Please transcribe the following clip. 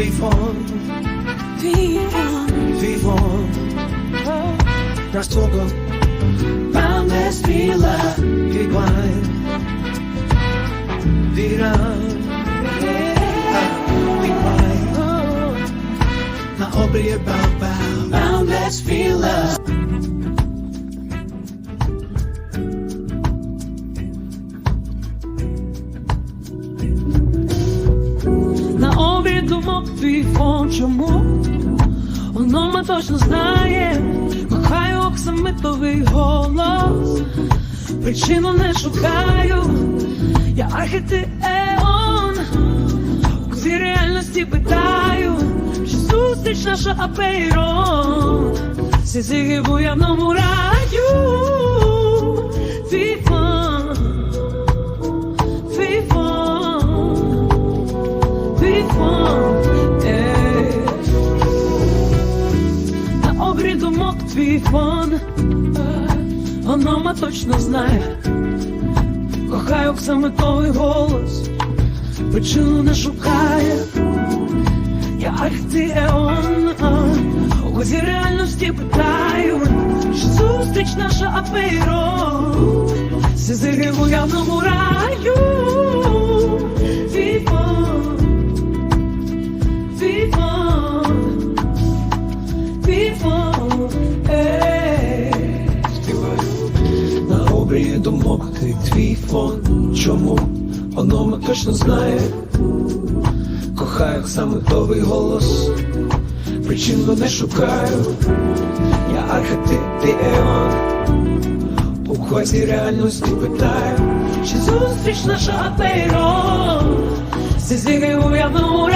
твій фон, твій фон, твій фон, наш твого boundless віла, твій blind, віра, твій blind, на обріє бау-бау, boundless віла. Обід твій фон, чому? Воно точно знає, кохаю оксамитовий голос, причину не шукаю, я архетиеон, у цій реальності питаю, чи зустріч наша апейрон, сізиги в уявному раю, Думок твій фон. Онома точно знає. Кохаю оксамитовий голос Причину не шукає. Я архтіеон У козі реальності питаю Чи зустріч наша апейро Сізиги в уявному раю думок ти твій фон. Чому? Воно точно знає. Кохаю саме той голос. Причину не шукаю. Я архетип, ти еон. У квазі реальності питаю. Чи зустріч наша апейро Сізиги у явному